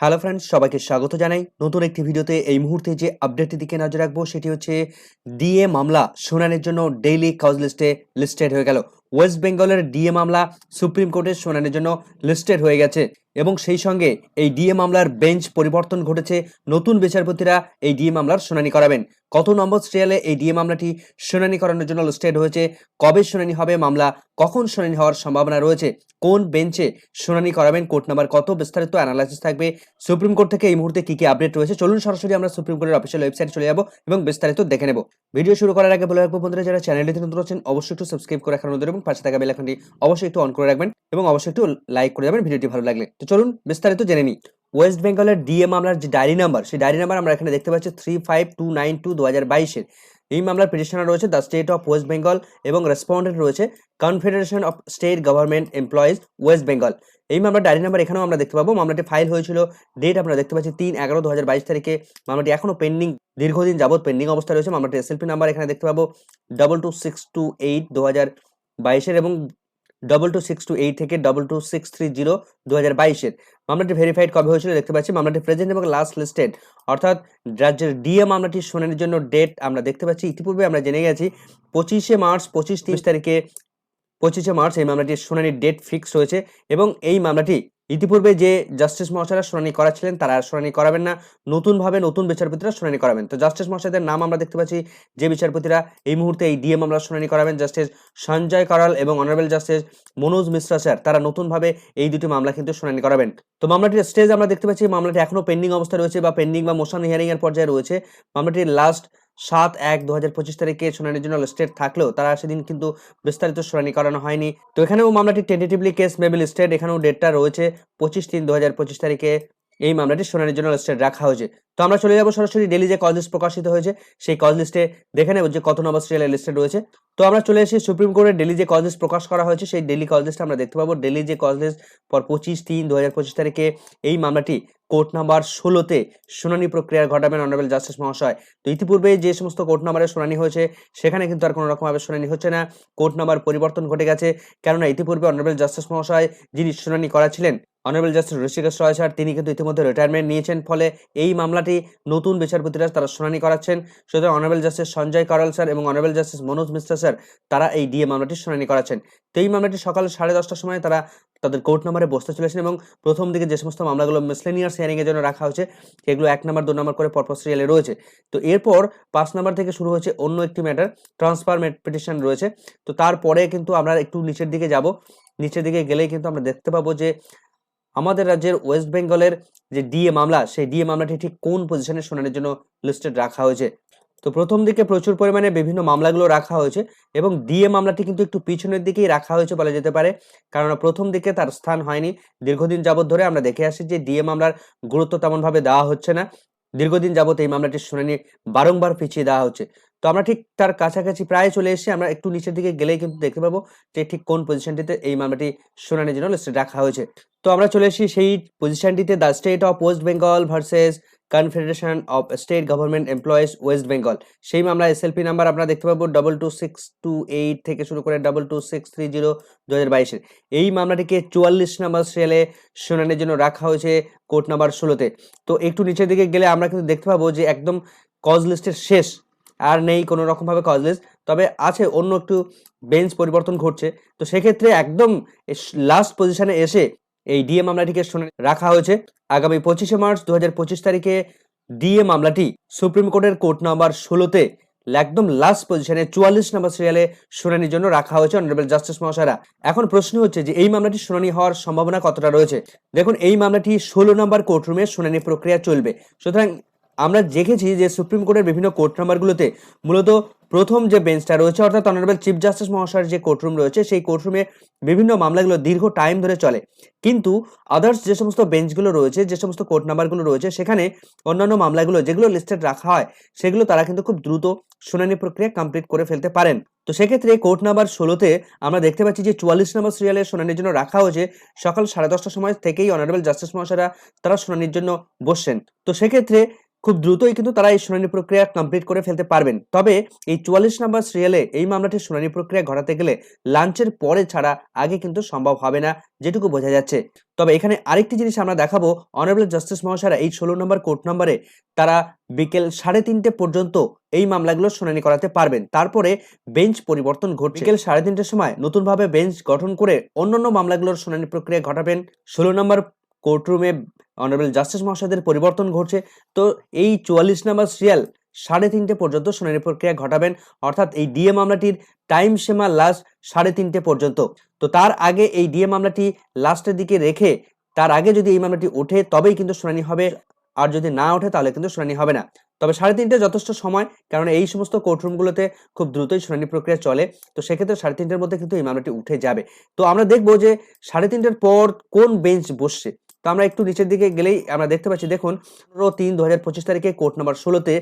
Hello friends সবাইকে স্বাগত জানাই। নতুন একটি ভিডিওতে এই মুহূর্তে যে আপডেটটি দিকে নজর রাখব, সেটি হচ্ছে ডিএ মামলা শুনানির জন্য ডেইলি কাউজ লিস্টে লিস্টেড হয়ে গেল। ওয়েস্ট বেঙ্গলের ডিএ মামলা সুপ্রিম কোর্টের শুনানির জন্য লিস্টেড হয়ে গেছে। এবং সেই সঙ্গে এই ডিএ মামলার বেঞ্চ পরিবর্তন ঘটেছে। নতুন বিচারপতিরা এই ডিএ মামলার শুনানি করাবেন। কত নম্বর সিরিয়ালে এই ডিএ মামলাটি শুনানি করানোর জন্য লিস্টেড হয়েছে? কবে শুনানি হবে? মামলা কখন শুনানি হওয়ার সম্ভাবনা রয়েছে? কোন বেঞ্চে শুনানি করাবেন? কোর্ট নাম্বার কত? বিস্তারিত অ্যানালাইসিস থাকবে। সুপ্রিম কোর্ট থেকে এই মুহূর্তে কি কি আপডেট রয়েছে? চলুন সরাসরি আমরা সুপ্রিম কোর্টের অফিসিয়াল ওয়েবসাইট চলে যাব এবং বিস্তারিত দেখে নেব। ভিডিও শুরু করার আগে বলে রাখব বন্ধুরা, যারা চ্যানেলটি নতুন আছেন অবশ্যই একটু সাবস্ক্রাইব করে রাখার মধ্যে এবং পাশে থাকা বেল আইকনটি অবশ্যই একটু অন করে রাখবেন এবং অবশ্যই একটু লাইক করে যাবেন। ভিডিওটি ভালো লাগলে তো চলুন বিস্তারিত জেনে নিই। ওয়েস্ট বেঙ্গলের ডিএ মামলার যে ডায়েরি নাম্বার সেই ডায়েরি নাম্বার আমরা এখানে দেখতে পাচ্ছি three five two nine two দু হাজার বাইশের। এই মামলার পিটিশনার রয়েছে the state of West Bengal এবং রেসপন্ডেন্ট রয়েছে confederation of state government employees West Bengal এই মামলার ডায়েরি নাম্বার এখানেও আমরা দেখতে পাবো। মামলাটি ফাইল হয়েছিল ডেট আমরা দেখতে পাচ্ছি তিন এগারো দু হাজার বাইশ তারিখে। মামলাটি এখনও পেন্ডিং দীর্ঘদিন যাবত পেন্ডিং অবস্থায় রয়েছে। মামলাটি এসএলপি নাম্বার এখানে দেখতে পাবো double two six two eight দু হাজার বাইশের এবং double two six two eight থেকে double two six three zero দু হাজার বাইশের। মামলাটি ভেরিফাইড কবে হয়েছিল দেখতে পাচ্ছি। মামলাটি প্রেজেন্ট এবং লাস্ট লিস্টেড অর্থাৎ রাজ্যের ডিএ মামলাটি শুনানির জন্য ডেট আমরা দেখতে পাচ্ছি। ইতিপূর্বে আমরা জেনে গেছি, পঁচিশে মার্চ, পঁচিশ তিরিশ তারিখে, পঁচিশে মার্চ এই মামলাটির শুনানির ডেট ফিক্স হয়েছে এবং এই মামলাটি ইতিপূর্বে যে জাস্টিস মহাশয়রা শুনানি করাচ্ছিলেন, তারা শুনানি করাবেন না। নতুনভাবে নতুন বিচারপতিরা শুনানি করাবেন। তো জাস্টিস মহাশয়দের নাম আমরা দেখতে পাচ্ছি, যে বিচারপতিরা এই মুহূর্তে এই ডিএ মামলার শুনানি করাবেন, জাস্টিস সঞ্জয় করাল এবং honourable justice Manoj Mishra sir, তারা নতুনভাবে এই দুটি মামলা কিন্তু শুনানি করাবেন। তো মামলাটির স্টেজ আমরা দেখতে পাচ্ছি, মামলাটি এখনও পেন্ডিং অবস্থায় রয়েছে বা পেন্ডিং বা মোশন হিয়ারিং এর পর্যায়ে রয়েছে। মামলাটির লাস্ট সাত এক দু হাজার পঁচিশ তারিখে শুনানির জন্য স্টেট থাকলেও তারা সেদিন কিন্তু বিস্তারিত শুনানি করানো হয়নি। তো এখানেও মামলাটি টেন্টেটিভলি কেস মেবিল স্টেট এখানেও ডেটটা রয়েছে পঁচিশ তিন দু হাজার পঁচিশ তারিখে। এই মামলাটি শুনানির জন্য স্টেট রাখা হয়েছে। তো আমরা চলে যাব সরাসরি ডেলি যে কজ লিস্ট প্রকাশিত হয়েছে, সেই কজ লিস্টে দেখে নেব যে কত নম্বর সিরিয়ালে লিস্টেড রয়েছে। তো আমরা চলে এসেছি সুপ্রিম কোর্টের ডেলি যে কজ লিস্ট প্রকাশ করা হয়েছে, সেই ডেলি কজ লিস্ট আমরা দেখতে পাবো। ডেলি যে কজ লিস্ট পর পঁচিশ তিন দু তারিখে এই মামলাটি কোর্ট নাম্বার ষোলোতে শুনানি প্রক্রিয়া ঘটাবেন অনারেবল জাস্টিস মহাশয় তো ইতিপূর্বে যে সমস্ত কোর্ট নাম্বারে শুনানি হয়েছে, সেখানে কিন্তু আর কোনো রকমভাবে শুনানি হচ্ছে না। কোর্ট নাম্বার পরিবর্তন ঘটে গেছে। কেননা ইতিপূর্বে অনারেবল জাস্টিস মহাশয় যিনি শুনানি করাছিলেন honourable justice Hrishikesh Roy sir তিনি কিন্তু ইতিমধ্যে রিটায়ারমেন্ট নিয়েছেন, ফলে এই মামলাটি নতুন বিচারপতিরা তারা শুনানি করাচ্ছেন। সুতরাং honourable justice Sanjay Karol sir এবং honourable justice Manoj Mishra sir তারা এই ডিএ মামলাটি শুনানি করাচ্ছেন। তো এই মামলাটি সকাল সাড়ে দশটার সময় তারা তাদের কোর্ট নম্বরে বসতে চলেছেন এবং প্রথম দিকে যে সমস্ত মামলাগুলো মিসলেনিয়াস হিয়ারিং এর জন্য রাখা হয়েছে, সেগুলো এক নম্বর দু নম্বর করে পরপর সিরিয়ালে রয়েছে। তো এরপর পাঁচ নম্বর থেকে শুরু হয়েছে অন্য একটি ম্যাটার ট্রান্সফার পিটিশন রয়েছে। তো তারপরে কিন্তু আমরা একটু নিচের দিকে যাব। নিচের দিকে গেলেই কিন্তু আমরা দেখতে পাবো যে আমাদের রাজ্যের ওয়েস্ট বেঙ্গলের যে ডিএ মামলা, সেই ডিএ মামলাটি ঠিক কোন পজিশনে শুনানির জন্য লিস্টেড রাখা হয়েছে? তো প্রথম দিকে প্রচুর পরিমাণে বিভিন্ন মামলাগুলো রাখা হয়েছে এবং ডিএ মামলাটি কিন্তু একটু পিছনের দিকেই রাখা হয়েছে বলা যেতে পারে। কারণ প্রথম দিকে তার স্থান হয়নি। দীর্ঘদিন যাবৎ ধরে আমরা দেখে আসি যে ডিএ মামলার গুরুত্ব তেমনভাবে দেওয়া হচ্ছে না। দীর্ঘদিন যাবৎ এই মামলাটির শুনানি বারংবার পিছিয়ে দেওয়া হচ্ছে। তো আমরা ঠিক তার কাছাকাছি প্রায় চলে এসেছি। আমরা একটু নিচের দিকে গেলেই কিন্তু দেখতে পাবো যে ঠিক কোন পজিশনটিতে এই মামলাটি শুনানির জন্য লিস্টে রাখা হয়েছে। তো আমরা চলে এসেছি সেই পজিশনটিতে the state of West Bengal versus confederation of state government employees West Bengal সেই মামলা এসএলপি নাম্বার আমরা দেখতে পাবো double two six two eight থেকে শুরু করে double two six three zero দু হাজার বাইশের এই মামলাটিকে চুয়াল্লিশ নম্বর সেলে শুনানির জন্য রাখা হয়েছে কোর্ট নাম্বার ষোলোতে। তো একটু নিচের দিকে গেলে আমরা কিন্তু দেখতে পাবো যে একদম কজ লিস্টের শেষ আর নেই কোনো রকমভাবে কজ লিস্ট তবে আছে অন্য একটু বেঞ্চ পরিবর্তন ঘটছে। তো সেক্ষেত্রে একদম লাস্ট পজিশনে এসে এই ডিএ মামলাটিকে শুনে রাখা হয়েছে। আগামী পঁচিশে মার্চ দু তারিখে ডিএ মামলাটি সুপ্রিম কোর্টের কোর্ট নাম্বার ষোলোতে একদম লাস্ট পজিশনে চুয়াল্লিশ নম্বর সিরিয়ালে শুনানির জন্য রাখা হয়েছে অনারেবল জাস্টিস মহাশয়রা। এখন প্রশ্ন হচ্ছে যে এই মামলাটি শুনানি হওয়ার সম্ভাবনা কতটা রয়েছে? দেখুন, এই মামলাটি ষোলো নম্বর কোর্টরুমে শুনানি প্রক্রিয়া চলবে। সুতরাং আমরা দেখেছি যে সুপ্রিম কোর্টের বিভিন্ন কোর্ট নাম্বারগুলোতে মূলত প্রথম যে বেঞ্চটা রয়েছে, অর্থাৎ অনারেবল চিফ জাস্টিস মহাশয়ের যে কোর্টরুম রয়েছে, সেই কোর্টরুমে বিভিন্ন মামলাগুলো দীর্ঘ টাইম ধরে চলে। কিন্তু আদার্স যে সমস্ত বেঞ্চগুলো রয়েছে, যে সমস্ত কোর্ট নাম্বারগুলো রয়েছে, সেখানে অন্যান্য মামলাগুলো যেগুলো লিস্টেড রাখা হয়, সেগুলো তারা কিন্তু খুব দ্রুত শুনানি প্রক্রিয়া কমপ্লিট করে ফেলতে পারেন। তো সেক্ষেত্রে কোর্ট নাম্বার ষোলোতে আমরা দেখতে পাচ্ছি যে চুয়াল্লিশ নম্বর সিরিয়ালের শুনানির জন্য রাখা হয়েছে। সকাল সাড়ে দশটার সময় থেকেই অনারেবল জাস্টিস মহাশয়রা তারা শুনানির জন্য বসছেন। তো সেক্ষেত্রে খুব দ্রুতই কিন্তু তারা এই শুনানি প্রক্রিয়া কমপ্লিট করে ফেলতে পারবেন। তবে এই চুয়াল্লিশ নম্বর সিরিয়ালে এই মামলাটির শুনানি প্রক্রিয়া ঘটাতে গেলে লাঞ্চের পরে ছাড়া আগে কিন্তু সম্ভব হবে না, যেটুকু বোঝা যাচ্ছে। তবে এখানে আরেকটি জিনিস আমরা দেখাবো। অনারেবল জাস্টিস মহাশয়রা এই ষোলো নম্বর কোর্ট নম্বরে তারা বিকেল সাড়ে তিনটে পর্যন্ত এই মামলাগুলো শুনানি করাতে পারবেন। তারপরে বেঞ্চ পরিবর্তন ঘটছে। বিকেল সাড়ে তিনটের সময় নতুনভাবে বেঞ্চ গঠন করে অন্যান্য মামলাগুলোর শুনানি প্রক্রিয়া ঘটাবেন। ষোলো নম্বর কোর্টরুমে অনারেবল জাস্টিস মহাশয়দের পরিবর্তন ঘটছে। তো এই চুয়াল্লিশ নম্বর সিরিয়াল সাড়ে তিনটে পর্যন্ত শুনানি প্রক্রিয়া ঘটাবেন। অর্থাৎ এই ডিএ মামলাটির টাইম সীমা লাস্ট সাড়ে তিনটে পর্যন্ত। তো তার আগে এই ডিএ মামলাটি লাস্টের দিকে রেখে তার আগে যদি এই মামলাটি ওঠে, তবেই কিন্তু শুনানি হবে। আর যদি না ওঠে, তাহলে কিন্তু শুনানি হবে না। তবে সাড়ে তিনটে যথেষ্ট সময় কারণ এই সমস্ত কোর্টরুমগুলোতে খুব দ্রুতই শুনানি প্রক্রিয়া চলে। তো সেক্ষেত্রে সাড়ে তিনটের মধ্যে কিন্তু এই মামলাটি উঠে যাবে। তো আমরা দেখব যে সাড়ে তিনটের পর কোন বেঞ্চ বসছে। আমরা একটু নিচের দিকে গেলেই আমরা দেখতে পাচ্ছি, দেখুন, পনেরো তিন দু হাজার পঁচিশ তারিখে কোর্ট নাম্বার ষোলোতে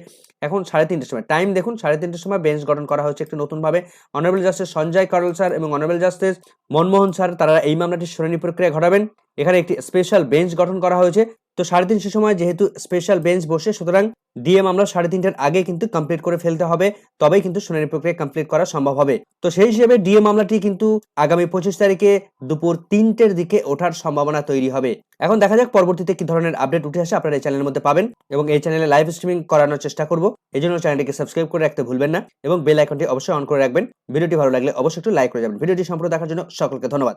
এখন সাড়ে তিনটের সময় টাইম দেখুন, সাড়ে তিনটের সময় বেঞ্চ গঠন করা হয়েছে একটি নতুনভাবে। Honourable justice Sanjay Karol sir এবং অনারেবল জাস্টিস মনমোহন স্যার তারা এই মামলাটির শুনানি প্রক্রিয়া ঘটাবেন। এখানে একটি স্পেশাল বেঞ্চ গঠন করা হয়েছে। তো সাড়ে তিনশো সময় যেহেতু স্পেশাল বেঞ্চ বসে, সুতরাং ডিএ মামলা সাড়ে তিনটের আগে কিন্তু কমপ্লিট করে ফেলতে হবে, তবেই কিন্তু শুনানি প্রক্রিয়া কমপ্লিট করা সম্ভব হবে। তো সেই হিসেবে ডিএ মামলাটি কিন্তু আগামী পঁচিশ তারিখে দুপুর তিনটের দিকে ওঠার সম্ভাবনা তৈরি হবে। এখন দেখা যাক পরবর্তীতে কি ধরনের আপডেট উঠে আসে আপনারা এই চ্যানেলের মধ্যে পাবেন এবং এই চ্যানেলে লাইভ স্ট্রিমিং করানোর চেষ্টা করব। এই জন্য চ্যানেলটিকে সাবস্ক্রাইব করে রাখতে ভুলবেন না এবং বেল আইকনটি অবশ্যই অন করে রাখবেন। ভিডিওটি ভালো লাগলে অবশ্যই একটু লাইক করে যাবেন। ভিডিওটি সম্পূর্ণ দেখার জন্য সকলকে ধন্যবাদ।